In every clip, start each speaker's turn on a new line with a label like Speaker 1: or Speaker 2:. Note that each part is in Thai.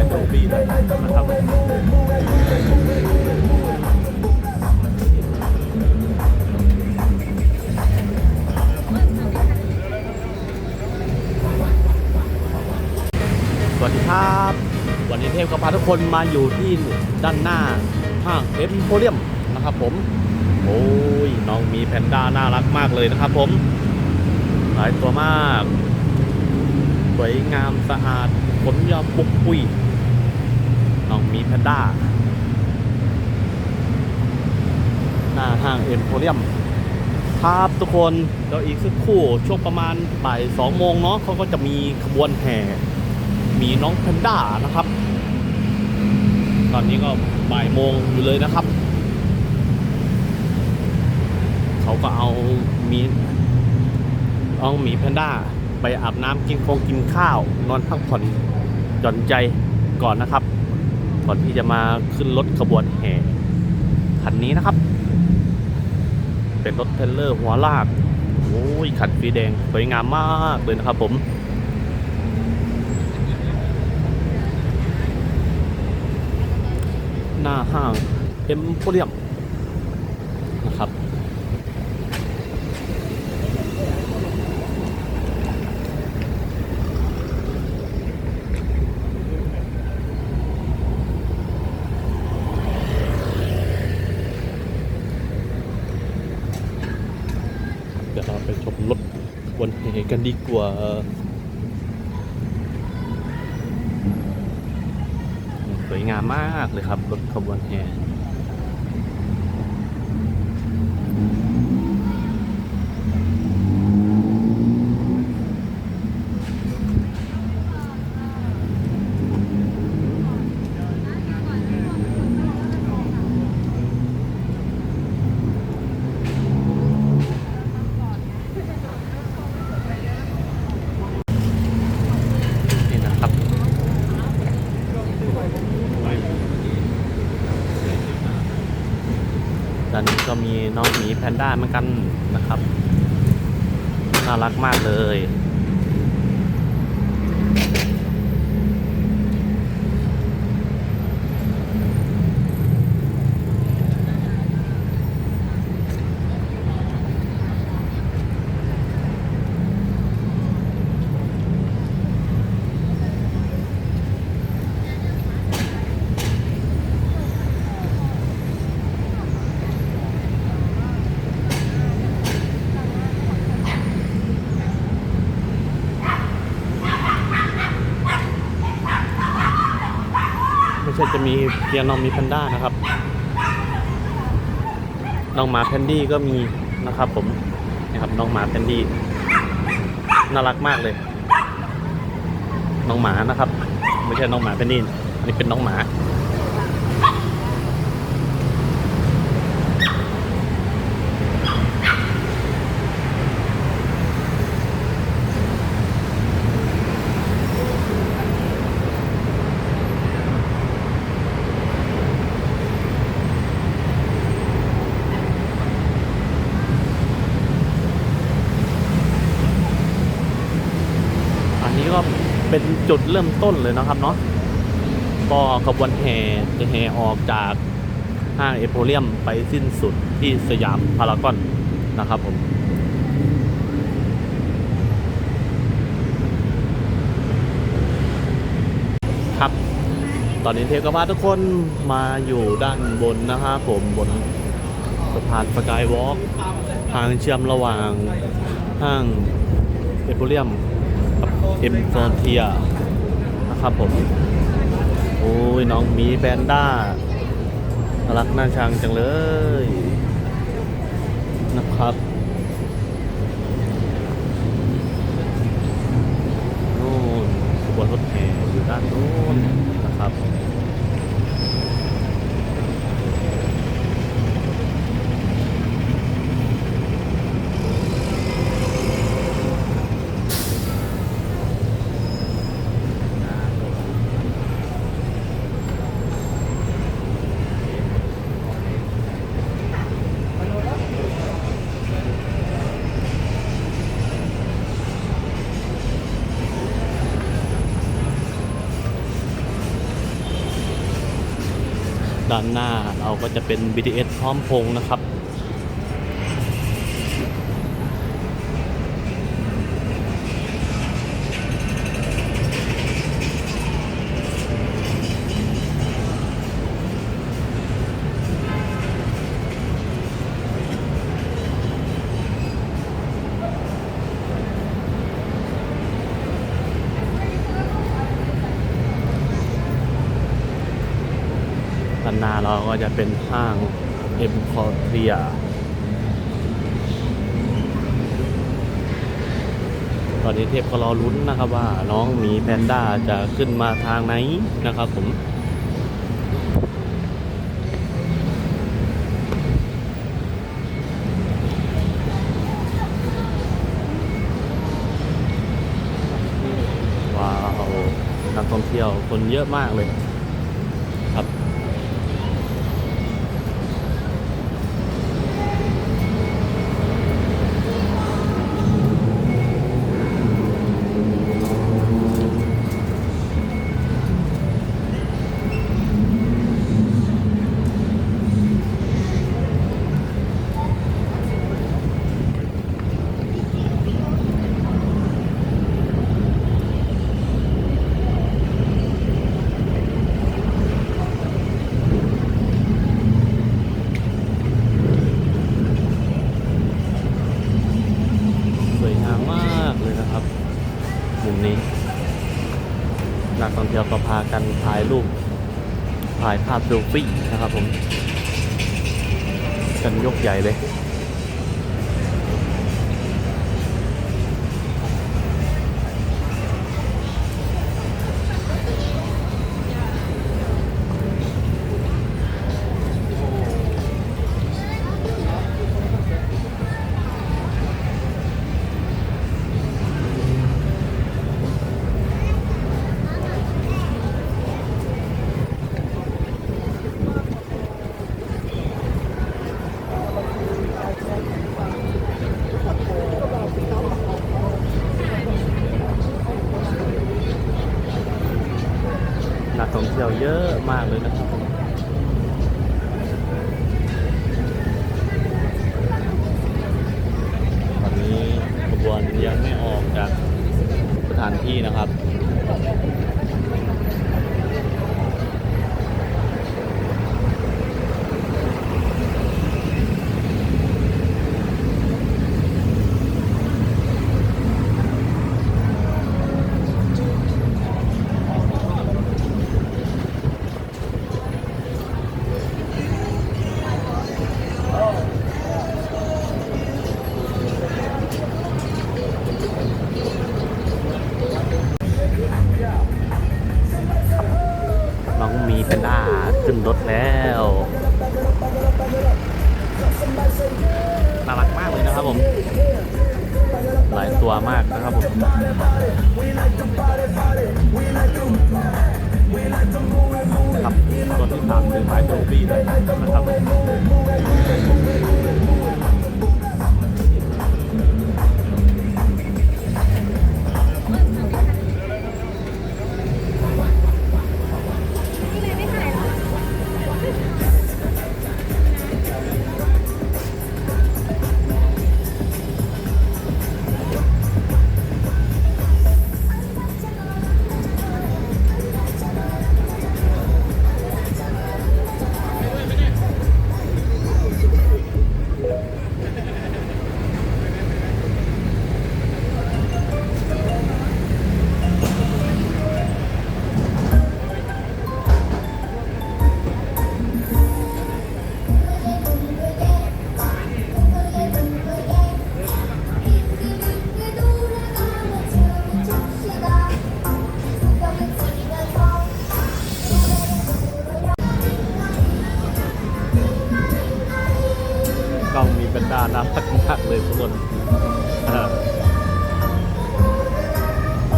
Speaker 1: ายโทฟี่เลยนะครับสวัสดีครับ วันนี้เทพก็พาทุกคนมาอยู่ที่ด้านหน้าห้างเอ็มโพเรียมนะครับผม โอ้ยน้องมีแพนด้าน่ารักมากเลยนะครับผม หลายตัวมาก สวยงามสะอาดขนยาวปุกปุย น้องมีแพนด้า หน้าห้างเอ็มโพเรียม ครับทุกคนเดี๋ยวอีกสักครู่ช่วงประมาณบ่ายสองโมงเนาะเขาก็จะมีขบวนแห่ มีน้องแพนด้านะครับ ตอนนี้ก็บ่ายโมงอยู่เลยนะครับ เขาก็เอามีเอาหมีแพนด้าไปอาบน้ำกินคงกินข้าว นอนพักผ่อนหย่อนใจก่อนนะครับ ก่อนที่จะมาขึ้นรถขบวนแห่คันนี้นะครับ เป็นรถเทรลเลอร์หัวลากโอ้ยขันฟีแดงสวยงามมากเลยนะครับผมหน้าห้างเอ็มโพเรียมนะครับ เดี๋ยวเราไปชมรถบนเห กันดีกว่าสวยงามมากเลยครับรถขบวนแห่นี่นะครับ ด้านนี้ก็มีน้องหมี แพนด้าเหมือนกันนะครับ น่ารักมากเลย จะมีเพียน้องมีแพนด้านะครับน้องหมาแพนดี้ก็มีนะครับ ผมนะครับน้องหมาแพนดี้น่ารักมากเลย น้องหมานะครับ ไม่ใช่น้องหมาแพนดี้อันนี้เป็นน้องหมา อันนี้ก็ เป็นจุดเริ่มต้นเลยนะครับเนาะก็ขบวนแห่จะแห่ออกจากห้างเอโพเรียมไปสิ้นสุดที่สยามพารากอนนะครับผมครับตอนนี้เทก็พาทุกคนมาอยู่ด้านบนนะครับผมบนสะพานสกายวอล์กทางเชื่อมระหว่างห้างเอโพเรียม เอ็มฟอนเทียนะครับผม โอ้ย น้องมีแบนด้าน่ารักน่าชังจังเลย นะครับนู่นขบวนรถแห่อยู่ด้านนู้นนะครับ ค ด้านหน้าเราก็จะเป็น BTS พร้อมพงนะครับานหน้าเราก็จะเป็นห้างเอ็มคอเทียตอนนี้เทพก็รอลุ้นนะครับว่าน้องหมีแพนด้าจะขึ้นมาทางไหนนะครับผมว้าวนักท่องเที่ยวคนเยอะมากเลย นี้ นักท่องเที่ยวก็พากันถ่ายรูป ถ่ายภาพเซลฟี่นะครับผม กันยกใหญ่เลย ที่ยวเยอะมากเลยนะครับตอนนี้ขบวนยังไม่ออกจากสถานที่นะครับ กล้องมีบรรดาน้ำรักมากเลยทุกคนเออ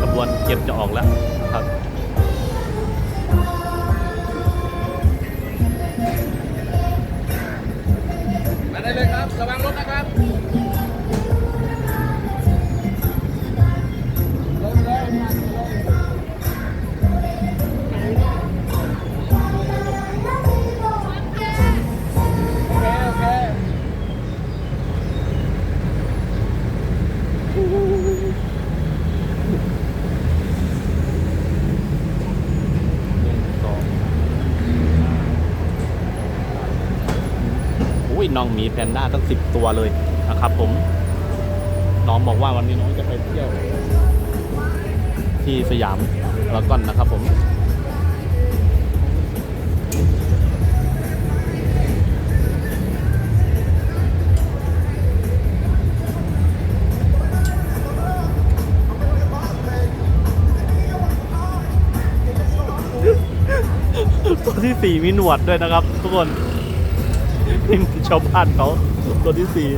Speaker 1: กระบวนเก็บจะออกแล้วครับ
Speaker 2: มาได้เลยครับ ระวังรถนะครับ
Speaker 1: น้องหมีแพนด้าตั้งสิบตัวเลยนะครับ ผม น้องบอกว่าวันนี้น้องจะไปเที่ยว ที่สยามแล้วก่อนนะครับผมตัวที่สี่มีหนวดด้วยนะครับ ทุกคน นี่ชาวบ้านเขาตัวที่สี่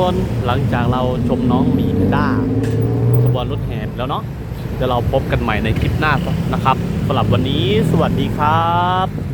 Speaker 1: คนหลังจากเราชมน้องมีด้าขบวนรถแห่แล้วเนาะเดี๋ยวเราพบกันใหม่ในคลิปหน้านะครับสำหรับวันนี้สวัสดีครับ